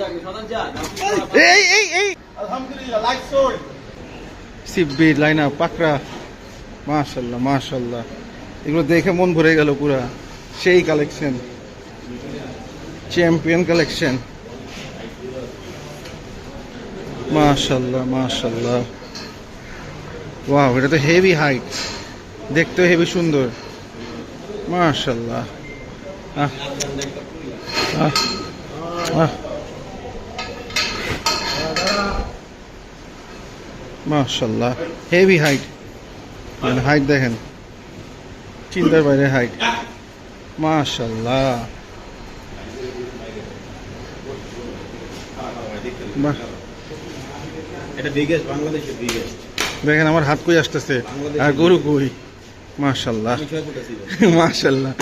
এই এই এই। আলহামদুলিল্লাহ লাইক সোল্ড সিব্বির লাইনা পাকড়া। মাশাল্লাহ মাশাল্লাহ। এগুলো দেখে মন ভরে গেল পুরা। সেই কালেকশন চ্যাম্পিয়ন কালেকশন মাশাল্লাহ মাশাল্লাহ। ওয়াও এটা তো হেভি হাইট দেখতেও হেভি সুন্দর। মাশাল্লাহ। আহ আহ আহ। মাশাল্লাহ হেভি হাইট হাইট দেখেন। চিন্তার বাইরে হাইট মাশাল্লাহ বাহ। এটা বিগেস্ট বাংলাদেশের বিগেস্ট দেখেন আমার হাত কই আসতেছে? আর গরু কই? মাশাল্লাহ মাশাল্লাহ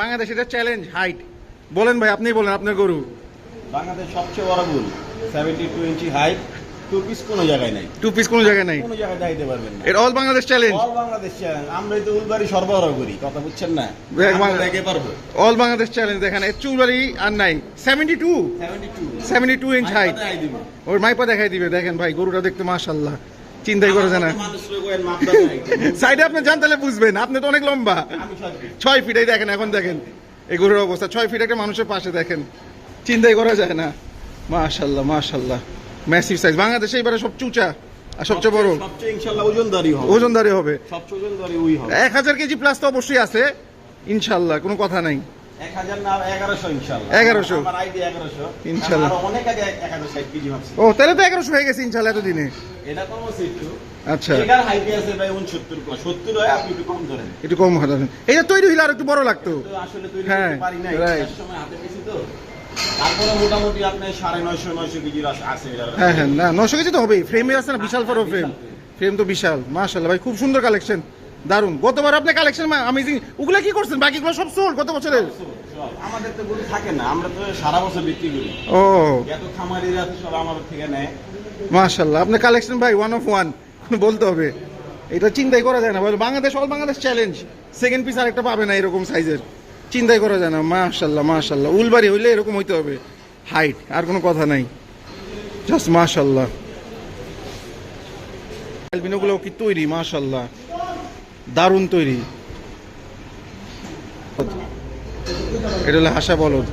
বাংলাদেশ এটা চ্যালেঞ্জ হাইট বলেন ভাই আপনি বলেন আপনার গরু। বাংলাদেশ সবচেয়ে বড় bull seventy two inch height two piece কোনো জায়গায় নাই। টু পিস কোনো জায়গায় নাই। কোনো জায়গায় পারবেন না। এটা all Bangladesh challenge all Bangladesh challenge আমরাই তো উলবাড়ি সরবরাহ করি কথা বুঝছেন না? দেখ, আমরা পারব। অল বাংলাদেশ চ্যালেঞ্জ দেখেন চুলবাড়ি আর নাই। Seventy two seventy two seventy two inch height ওর মাইপা দেখাই দিবে দেখেন ভাই গরুটা দেখতে মাশাল্লাহ চিন্তাই করে জানা সাইডে আপনি জান তাহলে বুঝবেন আপনি তো অনেক লম্বা। ছয় feet। ছয় ফিট এই দেখেন এখন দেখেন। এই গরুর অবস্থা ছয় ফিট একটা মানুষের পাশে দেখেন। চিন্তাই করা যায় না। মাশাল্লাহ মাশাল্লাহ। ম্যাসিভ সাইজ বাংলাদেশে এবারে সব চুচা আর সবচেয়ে বড়। সবচেয়ে ওজনদারি হবে। ওজনদারি হবে। সবচেয়ে ওজনদারি ওই হবে। এক হাজার কেজি প্লাস তো অবশ্যই আছে। ইনশাল্লাহ কোনো কথা নাই। এক হাজার না এগারোশো ইনশাল্লাহ। 1100 আমার আইডিয়া এগারোশো। ইনশাল্লাহ। অনেক আগে এক হাজার ষাট কেজি ভাবছি। ও তাহলে তো হয়ে গেছে এটা কম আছে একটু। আচ্ছা। এটার হাইটে আছে ভাই উনসত্তর সত্তর হয় আপনি একটু কম ধরেন। একটু কম এটা তৈরি হইলে আর একটু বড় লাগতো। আসলে তৈরি হ্যাঁ, করতে পারি না সময় হাতে পেয়েছি তো। তারপরে মোটামুটি আপনার সাড়ে নয়শো নয়শো কেজির আছে হ্যাঁ হ্যাঁ না কেজি তো হবেই। ফ্রেমে আছে না বিশাল বড় ফ্রেম ফ্রেম তো বিশাল মাশাল্লাহ ভাই খুব সুন্দর কালেকশন দারুণ গতবার আপনি কালেকশন আমেজিং ওগুলা কি করছেন? বাকিগুলো সব সোল্ড গত বছরের। আমাদের তো গরু থাকে না আমরা তো সারা বছর বিক্রি করি। ও। এত খামারিরা সব আমাদের থেকে নেয়। মাশাল্লাহ আপনার কালেকশন ভাই ওয়ান অফ ওয়ান বলতে হবে। এটা চিন্তাই করা যায় না বলে Bangladesh all Bangladesh challenge second piece আরেকটা পাবে না এরকম সাইজের চিন্তাই করা যায় না, মাশাল্লাহ মাশাল্লাহ। উলবাড়ি হইলে এরকম হইতে হবে। হাইট আর কোনো কথা নাই। জাস্ট মাশাল্লাহ। অ্যালবিনোগুলো কি তৈরি? মাশাল্লাহ। দারুণ তৈরি। এটা হলো হাসা বলদ।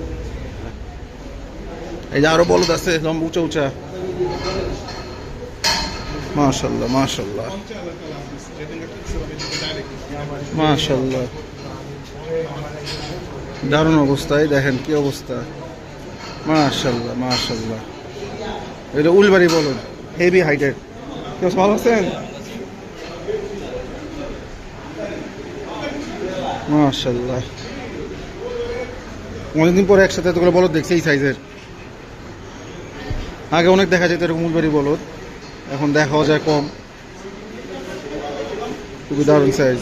এই যে আরও বলদ আছে, লম্বা, উঁচা উঁচা। মাশাল্লাহ মাশাল্লাহ। মাশাল্লাহ। দারুণ অবস্থায়, দেখেন কি অবস্থা। মাশাল্লাহ মাশাল্লাহ এটা উলবাড়ি বলুন হেভি হাইটেড কেউ ভালো আছেন? মাশাল্লাহ অনেকদিন পরে একসাথে এতগুলো বলদ দেখছি এই সাইজের আগে অনেক দেখা যেত এরকম উলবাড়ি বলদ, এখন দেখাও যায় কম। খুবই দারুণ সাইজ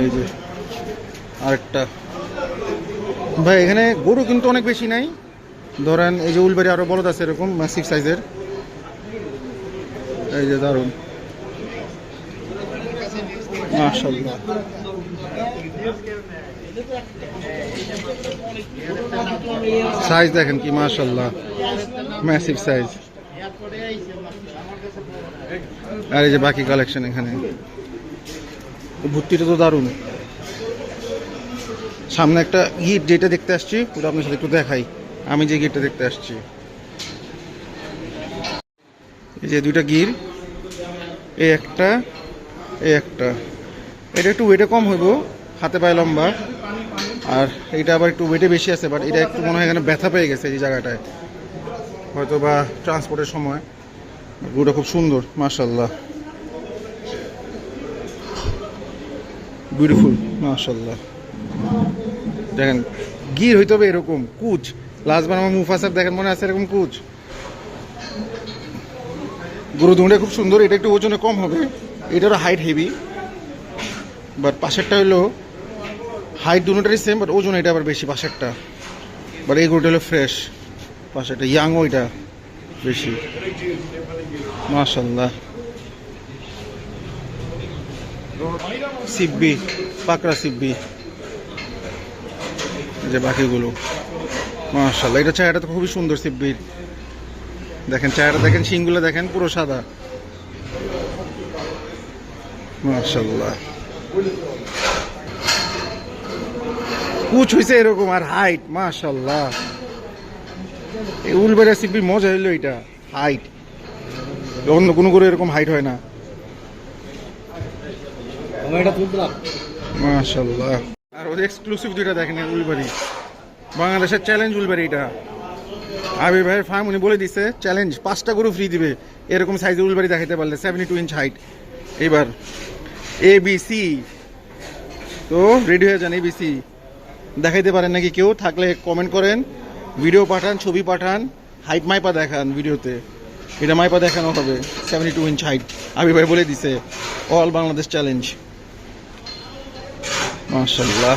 এই যে আরেকটা। ভাই, এখানে গরু কিন্তু অনেক বেশি নাই। ধরেন এই যে উলবাড়ি আরও বলদ আছে এরকম ম্যাসিভ সাইজের এই যে দারুণ। সাইজ দেখেন কি মাশাল্লাহ ম্যাসিভ সাইজ আর এই যে বাকি কালেকশন এখানে। ভর্তিটা তো দারুণ। সামনে একটা গিট যেটা দেখতে আসছি, ওটা আপনার সাথে একটু দেখাই। আমি যে গিটটা দেখতে আসছি। এই যে দুইটা গির এই একটা এই একটা। এটা একটু ওয়েটে কম হইব, হাতে পায়ে লম্বা। আর এটা আবার একটু ওয়েটে বেশি আছে বাট এটা একটু মনে হয় এখানে ব্যথা পেয়ে গেছে এই জায়গাটায়। হয়তো বা ট্রান্সপোর্টের সময় গরুটা খুব সুন্দর মাশাল্লাহ বিউটিফুল মাশাল্লাহ দেখেন, গির হইতে হবে এরকম, কুচ। লাস্টবার আমার মুফাসার দেখেন, মনে আছে এরকম কুচ? গরু দুটা খুব সুন্দর, এটা একটু ওজনে কম হবে। এটারও হাইট হেভি বাট পাশেরটা হলো হাইট দুটারই সেম বাট ওজন এটা আবার বেশি পাশেরটা। বাট এই গরুটা হলো ফ্রেশ পাশেরটা ইয়াং ওইটা বেশি। মাশাল্লাহ সিব্বি, পাকড়া সিব্বি। যে বাকিগুলো মাশাল্লাহ এটা চায়াটা তো খুবই সুন্দর সিব্বির। দেখেন, চায়াটা দেখেন, শিংগুলো দেখেন, পুরো সাদা। মাশাল্লাহ কুচ হয়েছে এরকম আর হাইট মাশাল্লাহ এই উলবেরা সিব্বির মজা হইল এটা হাইট অন্য কোনো করে এরকম হাইট হয় না। মাশাল্লাহ আর ওদের এক্সক্লুসিভ দুইটা দেখেন উলবাড়ি। বাংলাদেশের চ্যালেঞ্জ উলবাড়ি এটা। আবির ভাইয়ের ফার্ম উনি বলে দিছে চ্যালেঞ্জ পাঁচটা গরু ফ্রি দিবে। এরকম সাইজের উলবাড়ি দেখাতে পারলে সেভেন্টি টু ইঞ্চ হাইট এবার এ বি সি তো রেডি হয়ে যান এবিসি দেখাইতে পারেন নাকি কেউ? থাকলে কমেন্ট করেন। ভিডিও পাঠান, ছবি পাঠান। হাইট মাইপা দেখান ভিডিওতে এটা মাইপা দেখানো হবে seventy two inch height Abir ভাই বলে দিছে অল বাংলাদেশ চ্যালেঞ্জ মাশাল্লাহ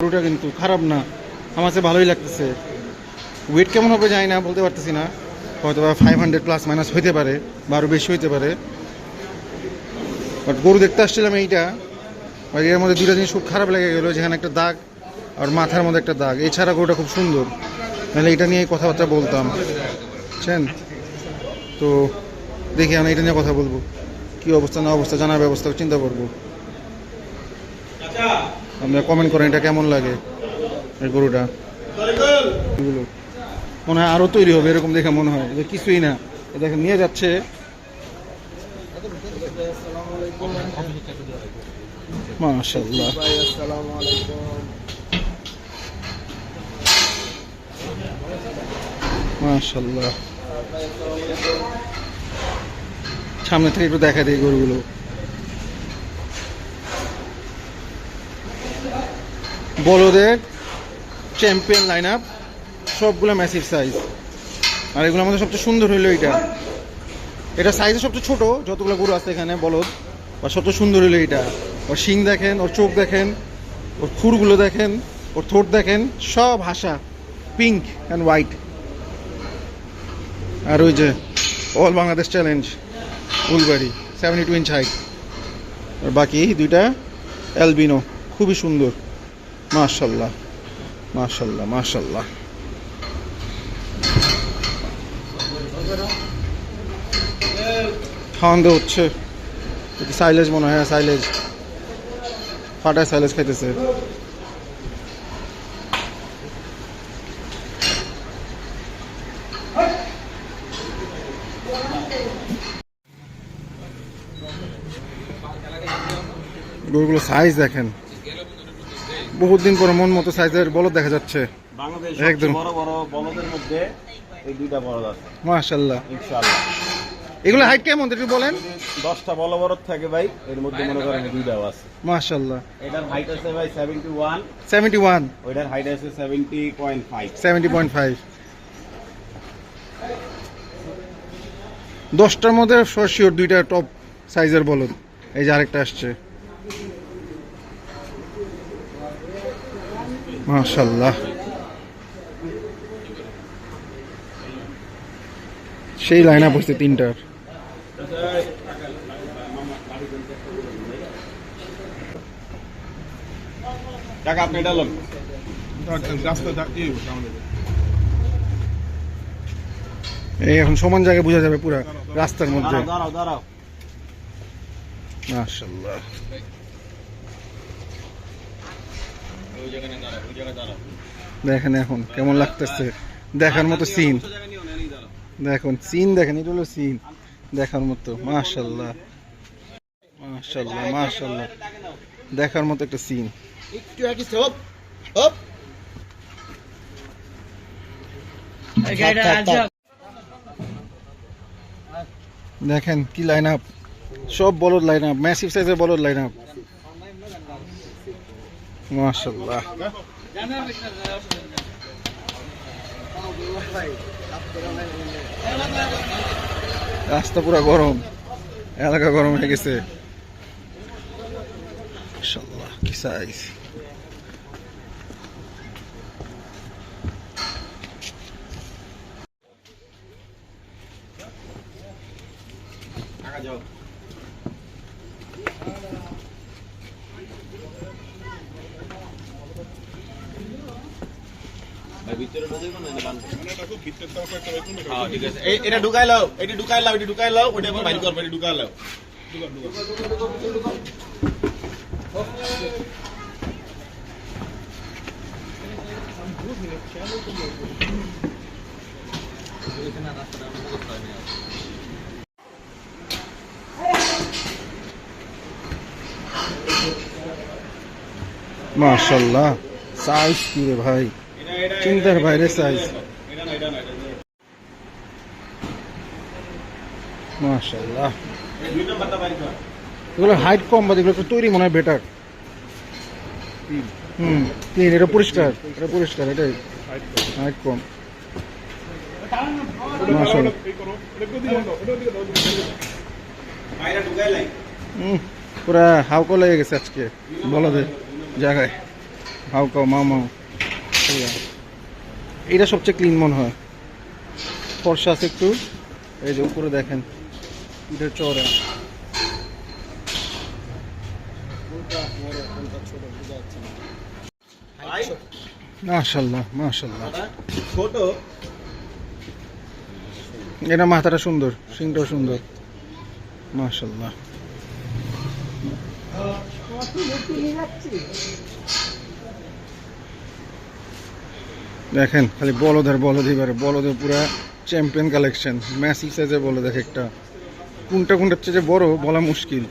গরুটা কিন্তু খারাপ না, আমার ভালোই লাগতেছে। ওয়েট কেমন হবে জানি না, বলতে পারতেছি না। হয়তো বা ফাইভ হান্ড্রেড প্লাস মাইনাস হইতে পারে বা আরও বেশি হইতে পারে। বাট গরু দেখতে আসছিলাম এইটা আর এর মধ্যে দুটা জিনিস খুব খারাপ লেগে গেলো, যেখানে একটা দাগ আর মাথার মধ্যে একটা দাগ। এছাড়া গরুটা খুব সুন্দর। নাহলে এটা নিয়ে কথাবার্তা বলতাম। বুঝছেন? তো দেখি আমি এটা নিয়ে কথা বলব। কি অবস্থা, না অবস্থা জানার ব্যবস্থা, চিন্তা করব। আপনারা কমেন্ট করেন, এটা কেমন লাগে এই গরুটা? মনে হয় আরও তৈরি হবে, এরকম দেখে মনে হয়। কিছুই না। দেখেন, নিয়ে যাচ্ছে। সামনে থেকে একটু দেখা দিই গরুগুলো। বড়দের চ্যাম্পিয়ন লাইন আপ সবগুলো ম্যাসিভ সাইজ আর এগুলো আমাদের সবচেয়ে সুন্দর হইল এটা এটা সাইজে সবচেয়ে ছোট, যতগুলো গরু আছে এখানে, বলদ। বা সবচেয়ে সুন্দর হইল এটা ওর শিং দেখেন, ওর চোখ দেখেন, ওর খুরগুলো দেখেন, ওর ঠোঁট দেখেন, সব হাসা। পিঙ্ক অ্যান্ড হোয়াইট আর ওই যে অল বাংলাদেশ চ্যালেঞ্জ উলবাড়ি সেভেন্টি টু ইঞ্চ হাইট আর বাকি দুইটা অ্যালবিনো খুবই সুন্দর। মাশাল্লাহ মাশাল্লাহ মাশাল্লাহ খাওয়ান দেওয়া হচ্ছে সাইলেজ মনে হয় সাইলেজ। ফাটায় সাইলেজ খাইতেছে। গরুগুলো সাইজ দেখেন। বহুত দিন পরে মন মতো সাইজের বলদ দেখা যাচ্ছে। বাংলাদেশ একদম। বড় বড় বলদের মধ্যে এই দুইটা বলদ আছে। মাশাল্লাহ ইনশাআল্লাহ। এগুলো হাইট কেমন একটু বলেন? যদি দশটা বল বড় থাকে ভাই এর মধ্যে মনে করেন দুইটাও আছে। মাশাল্লাহ এটার হাইট আছে ভাই সেভেন্টি ওয়ান সেভেন্টি ওয়ান ওইটার হাইট আছে seventy point five seventy point five দশটার মধ্যে শিওর দুইটা টপ সাইজের বলদ। এই যে আরেকটা আসছে। মাশাল্লাহ সেই লাইন আপ হচ্ছে তিনটার। টাকা আপনি এটা লোন। এই এখন সমান জায়গায় বোঝা যাবে পুরো রাস্তার মধ্যে। দাঁড়াও দাঁড়াও দাঁড়াও। মাশাল্লাহ ওই জায়গায় দাঁড়াও ওই জায়গায় দাঁড়াও দেখেন এখন কেমন লাগতেছে। দেখার মতো সিন। দেখুন সিন দেখেন এটা হলো সিন দেখার মতো মাশাল্লাহ মাশাল্লাহ মাশাল্লাহ দেখার মতো একটা সিন একটু একই হপ হপ। দেখেন কি লাইন আপ সব বলদ লাইন আপ ম্যাসিভ সাইজের বলদ লাইন আপ রাস্তা পুরা গরম। এলাকা গরম হয়ে গেছে। মাশাল্লাহ কি সাইজ টাকা যাও ভিতরে ঢুকাই না বান্ধব হ্যাঁ ঠিক আছে। এটা ঢুকাই লাও এটা ঢুকাই লাও এটা ঢুকাই লাও ওটা বাইর করবে এটা ঢুকাই লাও। মাশাল্লাহ সাইজ কি রে ভাই? চিন্তার বাইরে সাইজ এটা না এটা না এটা মাশাল্লাহ হাইট কম বা এগুলো একটু তৈরি মনে হয় বেটার হুম ক্লিন এটা পরিষ্কার এটা পরিষ্কার এটাই। হাইট কম। পুরা হাউকাও লেগে গেছে আজকে বলো দে জায়গায়। হাউকাও মাও মাও এটা সবচেয়ে ক্লিন মনে হয়। ফর্সা আছে একটু এই যে উপরে দেখেন। এটা ভাই? মাশাল্লাহ মাশাল্লাহ ছোট? এটা মাথাটা সুন্দর সিংটাও সুন্দর। মাশাল্লাহ দেখেন খালি বলদ আর বলদ এবার বলদে পুরা চ্যাম্পিয়ন কালেকশন ম্যাসি সাইজের বলদ এক একটা। কোনটা কোনটার চেয়ে যে বড় বলা মুশকিল।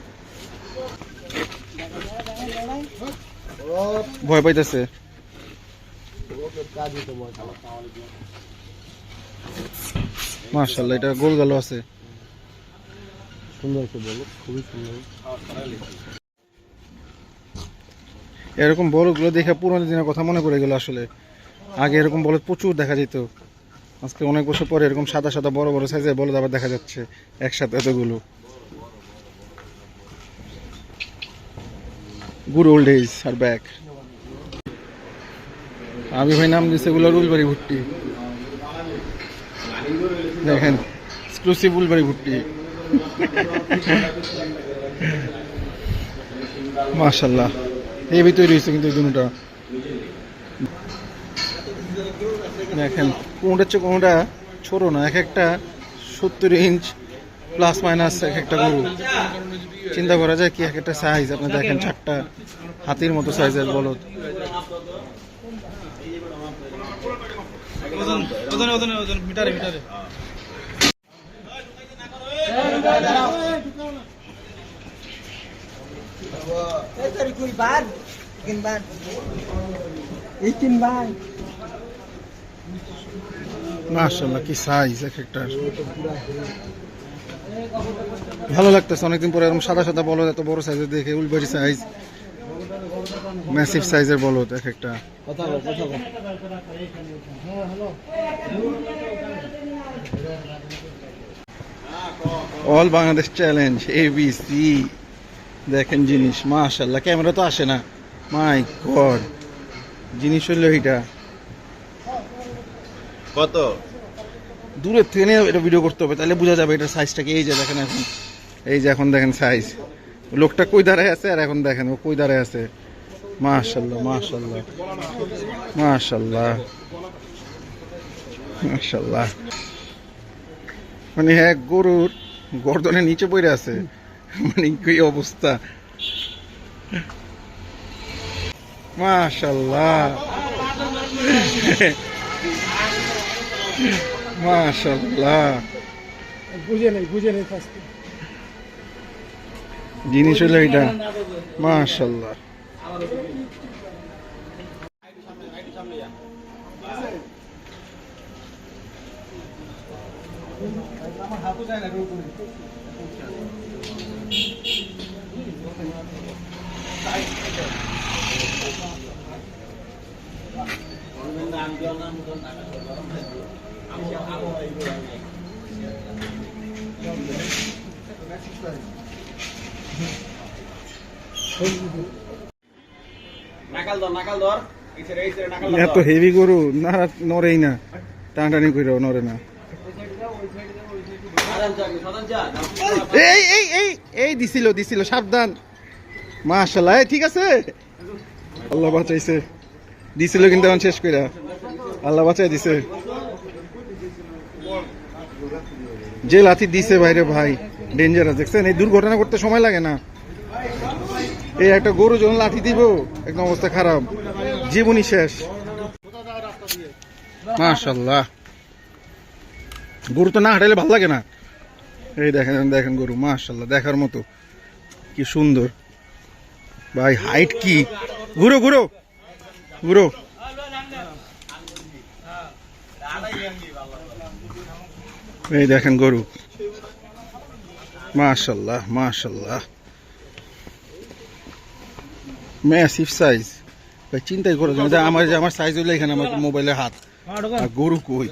ভয় পাইতেছে। মাশাল্লাহ এটা গোল গালো আছে। সুন্দর বলো খুবই সুন্দর। এরকম বলদগুলো দেখে পুরোনো দিনের কথা মনে পড়ে গেল আসলে। আগে এরকম বলদ প্রচুর দেখা যেত। আজকে অনেক বছর পরে এরকম সাদা সাদা বড় বড় সাইজের বলদ আবার দেখা যাচ্ছে একসাথে এতগুলো। গুড ওল্ড এজ আর ব্যাক আমি ভাই নাম দিচ্ছে এগুলো উলবাড়ি ভুট্টি। দেখেন এক্সক্লুসিভ উলবাড়ি ভুট্টি। মাশাল্লাহ হেভি তৈরি হয়েছে কিন্তু এই দুটা। দেখেন কোনটা হচ্ছে কোনটা ছোট না এক একটা সত্তর ইঞ্চ প্লাস মাইনাস এক একটা গরু। চিন্তা করা যায় কি এক একটা সাইজ আপনি দেখেন চারটা হাতির মতো সাইজের বলদ। ওজনে ওজনে ওজন মিটারে মিটারে। মাশাল্লাহ কি সাইজ এক একটা। ভালো লাগতেছে অনেকদিন পরে এরকম সাদা সাদা বলদ এত বড় সাইজের দেখে উলবাড়ি সাইজ ম্যাসিভ সাইজের বলদ এক একটা। বল বল। অল বাংলাদেশ চ্যালেঞ্জ এবিসি দেখেন জিনিস মাশাল্লাহ ক্যামেরা তো আসে না। মাই গড জিনিস হইল এইটা। কত? দূরের থেকে নিয়ে এটা ভিডিও করতে হবে, তাহলে বোঝা যাবে এটার সাইজটা কি। এই যে দেখেন এখন, এই যে এখন দেখেন সাইজ লোকটা কই দাঁড়ায় আছে? আর এখন দেখেন, ও কই দাঁড়ায় আছে? মাশাল্লাহ মাশাল্লাহ মাশাল্লাহ মাশাল্লাহ মানে এক গরুর গর্দনের নিচে পড়ে আছে। মানে কি অবস্থা? মাশাল্লাহ মাশাল্লাহ বুঝে নেই বুঝে নেই ফার্স্ট। জিনিস হলো এটা। মাশাল্লাহ নাকাল ধর নাকাল ধর এই এত হেভি গরু না নড়েই না। টানটানি করে নড়ে না। এই এই এই এই দিছিল দিছিল সাবধান। মাশাল্লাহ ঠিক আছে? আল্লাহ বাঁচাইছে। দিছিল কিন্তু এখন শেষ কইরা। আল্লাহ বাঁচাই দিছে। যে লাথি দিছে বাইরে ভাই ডেঞ্জারাস দেখছেন? এই দুর্ঘটনা করতে সময় লাগে না। এই একটা গরু যখন লাথি দিব, একদম অবস্থা খারাপ। জীবনই শেষ। মাশাল্লাহ গরু তো না হাঁটাইলে ভালো লাগে না। এই দেখেন দেখেন গরু মাশাল্লাহ দেখার মতো। কি সুন্দর। ভাই হাইট কি? ঘুরো ঘুরো। ঘুরো। এই দেখেন গরু। মাশাল্লাহ মাশাল্লাহ। ম্যাসিভ সাইজ ভাই, চিন্তাই করে যে আমার যে আমার সাইজ হইলে এখানে আমার মোবাইলে হাত। আর গরু কই?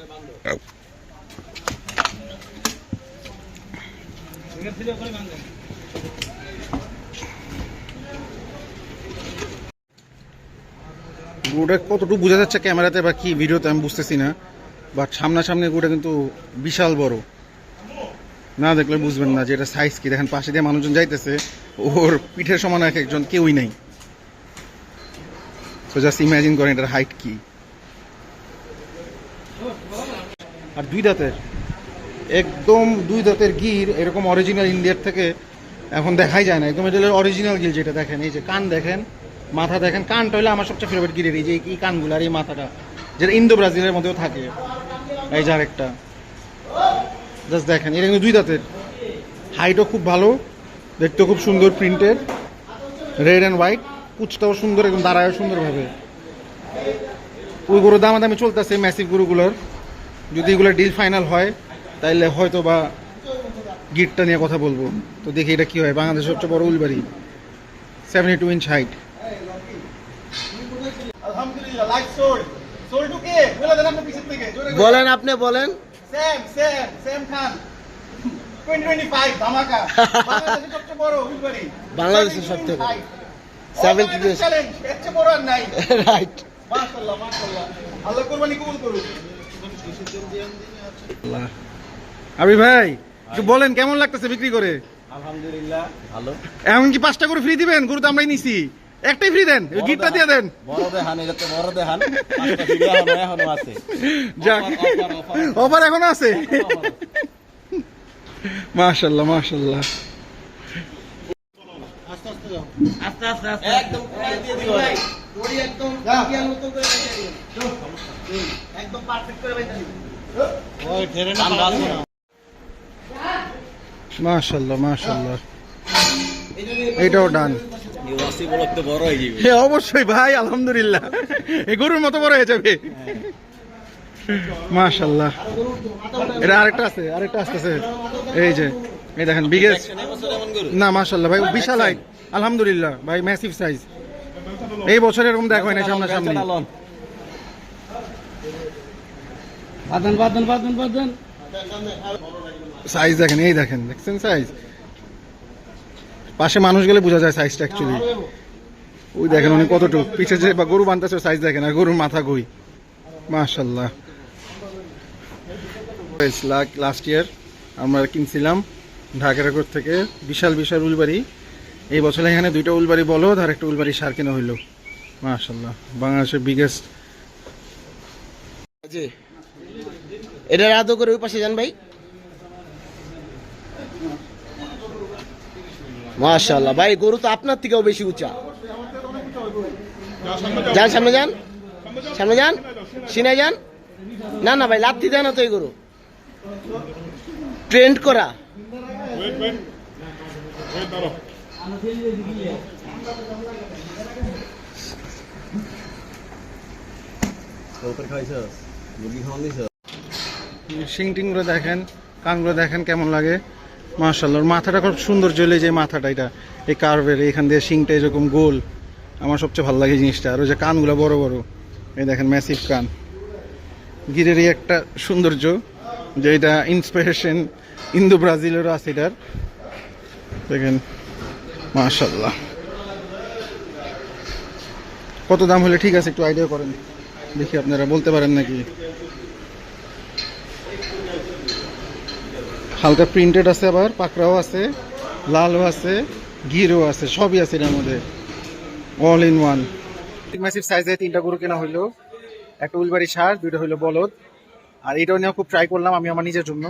গরুটা কতটুকু বোঝা যাচ্ছে ক্যামেরাতে বা কি ভিডিওতে আমি বুঝতেছি না। বাট সামনাসামনি গরুটা কিন্তু বিশাল বড়। না দেখলে বুঝবেন না যে এটা সাইজ কি। দেখেন পাশে দিয়ে মানুষজন যাইতেছে, ওর পিঠের সমান এক একজন কেউই নেই। তো জাস্ট ইমাজিন করেন এটার হাইট কি। আর দুই দাঁতের। একদম দুই দাঁতের গির, এরকম অরিজিনাল ইন্ডিয়ার থেকে এখন দেখাই যায় না। একদম এটা অরিজিনাল গিল যেটা দেখেন, এই যে কান দেখেন, মাথা দেখেন। কানটা হলে আমার সবচেয়ে ফেভারিট গিরের, এই যে এই কানগুলো আর এই মাথাটা, যেটা ইন্দো ব্রাজিলের মধ্যেও থাকে। এই যে আরেকটা। জাস্ট দেখেন, এটা কিন্তু দুই দাঁতের। হাইটও খুব ভালো, দেখতেও খুব সুন্দর প্রিন্টেড রেড অ্যান্ড হোয়াইট পুচটাও সুন্দর একদম দাঁড়ায় সুন্দরভাবে। ওই গরু দামাদামি চলতেছে ম্যাসিভ গরুগুলোর। যদি এগুলো ডিল ফাইনাল হয়, তাইলে হয়তো বা গিটটা নিয়ে কথা বলব। তো দেখি এটা কি হয়, বাংলাদেশের সবচেয়ে বড় উলবাড়ি। সেভেন্টি টু ইঞ্চ হাইট আলহামদুলিল্লাহ থেকে বলেন আপনি বলেন। সেম সেম সেম খান। বাংলাদেশের সবচেয়ে বড় উলবাড়ি বাংলাদেশের সবচেয়ে বড়। 70 years। চ্যালেঞ্জ এর চেয়ে বড় আর নাই। রাইট আবি ভাই একটু বলেন কেমন লাগতেছে বিক্রি করে? আলহামদুলিল্লাহ ভালো। এমনকি পাঁচটা করে ফ্রি দিবেন গরু তো আমরাই নিছি। একটাই ফ্রি দেন গিটটা দিয়ে দেন। বড় দেখান এটা তো বড় দেখান এখনও এখনও আছে। যাক অফার, এখনও আছে? মাশাল্লাহ মাশাল্লাহ। আস্তে আস্তে আস্তে একদম দিয়ে দিও দড়ি একদম ইন্ডিয়ান মতো করে দিও একদম পারফেক্ট করে বেঁধে ওই ঠেরে না মাশাল্লাহ মাশাল্লাহ। এটাও ডান হয়ে হ্যাঁ অবশ্যই ভাই আলহামদুলিল্লাহ। এই গরুর মতো বড় হয়ে যাবে। মাশাল্লাহ এটা আরেকটা আছে আরেকটা আসতেছে এই যে এই দেখেন বিগেস্ট না মাশাল্লাহ ভাই বিশাল হাইট আলহামদুলিল্লাহ ভাই ম্যাসিভ সাইজ এই বছর এরকম দেখো না সামনাসামনি সাইজ দেখেন এই দেখেন দেখছেন সাইজ পাশে মানুষ গেলে বোঝা যায় সাইজটা অ্যাকচুয়ালি ওই দেখেন উনি কতটুক। পিছে যে বা গরু বানতেছে সাইজ দেখেন, আর গরুর মাথা গই মাশাল্লাহ লাস্ট ইয়ার আমরা কিনছিলাম ঢাকা রেকর্ড থেকে। বিশাল বিশাল উলবাড়ি। এই বছর এখানে দুইটা উলবাড়ি বলদ আর একটা উলবাড়ি সার কেনা হইল। মাশাল্লাহ বাংলাদেশের বিগেস্ট এটা আদৌ করে ওই পাশে যান ভাই। মাশাআল্লাহ। ভাই, গরু তো আপনার থেকেও বেশি উঁচা। যান, সামনে যান। সামনে যান। সিনে যান। না না, ভাই, লাত্তি দেয় না তো এই গরু। ট্রেন্ড করা। শিং টিংগুলো দেখেন, কানগুলো দেখেন কেমন লাগে। মার্শাল্লাহ মাথাটা খুব সুন্দর জ্বলে যে মাথাটা, এটা। এই কার্ভের এখান দিয়ে শিংটা এরকম গোল। আমার সবচেয়ে ভালো লাগে জিনিসটা। আর ওই যে কানগুলো বড় বড়। এই দেখেন ম্যাসিভ কান। গিরেরই একটা সৌন্দর্য, যে এটা ইন্সপিরেশন ইন্দো ব্রাজিলেরও আছে এটার। দেখেন মার্শাল্লাহ কত দাম হলে ঠিক আছে, একটু আইডিয়া করেন। দেখি আপনারা বলতে পারেন নাকি। হালকা প্রিন্টেড আছে আবার, পাকড়াও আছে, লালও আছে গিরও আছে, সবই আছে এর মধ্যে। অল ইন ওয়ান ম্যাসিভ সাইজে তিনটা গরু কেনা হইল। একটা উলবাড়ি সার, দুইটা হইল বলদ। আর এটাও নিয়ে খুব ট্রাই করলাম আমি আমার নিজের জন্য।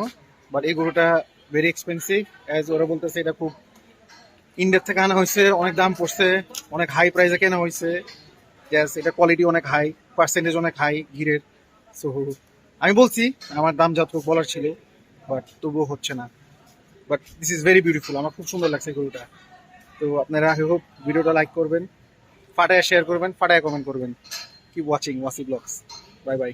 বাট এই গরুটা ভেরি এক্সপেন্সিভ অ্যাজ ওরা বলতেছে এটা খুব ইন্ডিয়ার থেকে আনা হয়েছে, অনেক দাম পড়ছে, অনেক হাই প্রাইসে কেনা হয়েছে। গ্যাস এটা কোয়ালিটি অনেক হাই পার্সেন্টেজ অনেক হাই ঘিরের। সো আমি বলছি, আমার দাম যত বলার ছিল। বাট তবুও হচ্ছে না। But this is very beautiful আমার খুব সুন্দর লাগছে গরুটা। তো আপনারা আই হোপ ভিডিওটা লাইক করবেন, ফাটায় শেয়ার করবেন, ফাটায় কমেন্ট করবেন। Keep watching Wasi vlogs bye bye